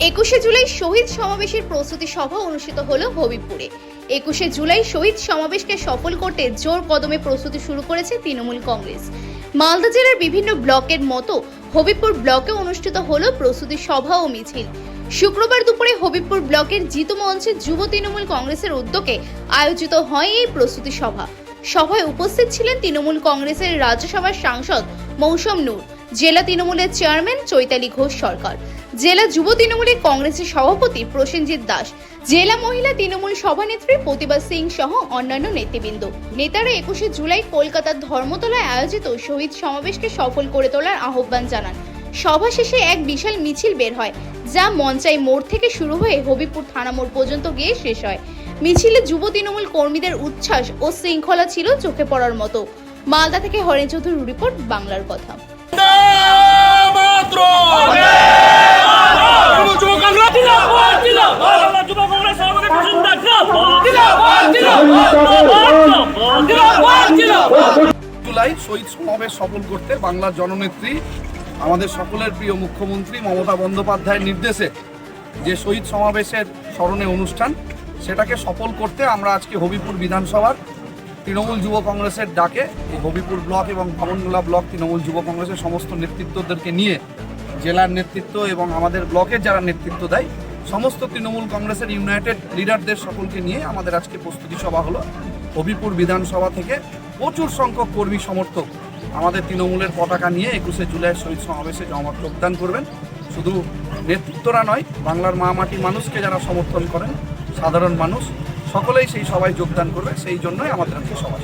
একুশে জুলাই শহীদ সমাবেশের প্রস্তুতি সভা অনুষ্ঠিত হলো হবিপুরে একুশে জুলাই শহীদ সমাবেশকে সফল করতে জোর কদমে প্রস্তুতি শুরু করেছে তৃণমূল কংগ্রেস। মালদা জেলার বিভিন্ন ব্লকের মতো হবিপুর ব্লকে অনুষ্ঠিত হলো প্রস্তুতি সভা ও মিছিল। শুক্রবার দুপুরে হবিবপুর ব্লকের জিতু মঞ্চে যুব তৃণমূল কংগ্রেসের উদ্যোগে আয়োজিত হয় এই প্রস্তুতি সভা। সভায় উপস্থিত ছিলেন তৃণমূল কংগ্রেসের রাজ্যসভার সাংসদ মৌসুম নূর, জেলা তৃণমূলের চেয়ারম্যান চৈতালি ঘোষ সরকার জেলা যুব তৃণমূলের কংগ্রেসের সভাপতি প্রসেনজিৎ দাস, জেলা মহিলা তৃণমূল সভানেত্রী প্রতিভা সিং সহ অন্যান্য নেতৃবৃন্দ। নেতারা একুশে জুলাই কলকাতার ধর্মতলায় আয়োজিত শহীদ সমাবেশকে সফল করে তোলার আহ্বান জানান। সভা শেষে এক বিশাল মিছিল বের হয়, যা মঞ্চাই মোড় থেকে শুরু হয়ে হবিপুর থানা মোড় পর্যন্ত গিয়ে শেষ হয়। মিছিলে যুব তৃণমূল কর্মীদের উচ্ছ্বাস ও শৃঙ্খলা ছিল চোখে পড়ার মতো। মালদা থেকে হরেন চৌধুরীর রিপোর্ট, বাংলার কথা মাত্র যুব কংগ্রেস জিন্দাবাদ জিন্দাবাদ যুব কংগ্রেস সভাপতি প্রসন্ন দাস জিন্দাবাদ জিন্দাবাদ জিন্দাবাদ জিন্দাবাদ জুলাই শহীদ সমাবেশ সফল করতে বাংলার জননেত্রী, আমাদের সকলের প্রিয় মুখ্যমন্ত্রী মমতা বন্দ্যোপাধ্যায়ের নির্দেশে যে শহীদ সমাবেশের স্মরণে অনুষ্ঠান, সেটাকে সফল করতে আমরা আজকে হবিপুর বিধানসভার তৃণমূল যুব কংগ্রেসের ডাকে এই হবিপুর ব্লক এবং ভাবনগোলা ব্লক তৃণমূল যুব কংগ্রেসের সমস্ত নেতৃত্বদেরকে নিয়ে জেলার নেতৃত্ব এবং আমাদের ব্লকের যারা নেতৃত্ব দেয়, সমস্ত তৃণমূল কংগ্রেসের ইউনাইটেড লিডারদের সকলকে নিয়ে আমাদের আজকে প্রস্তুতি সভা হলো হবিপুর বিধানসভা থেকে। প্রচুর সংখ্যক কর্মী সমর্থক আমাদের তৃণমূলের পতাকা নিয়ে একুশে জুলাই শহীদ সমাবেশে জমা যোগদান করবেন শুধু নেতৃত্বরা নয়, বাংলার মা মাটি মানুষকে যারা সমর্থন করেন, সাধারণ মানুষ, সকলেই সেই সবাই যোগদান করবে, সেই জন্যই আমাদের আজকে সভা।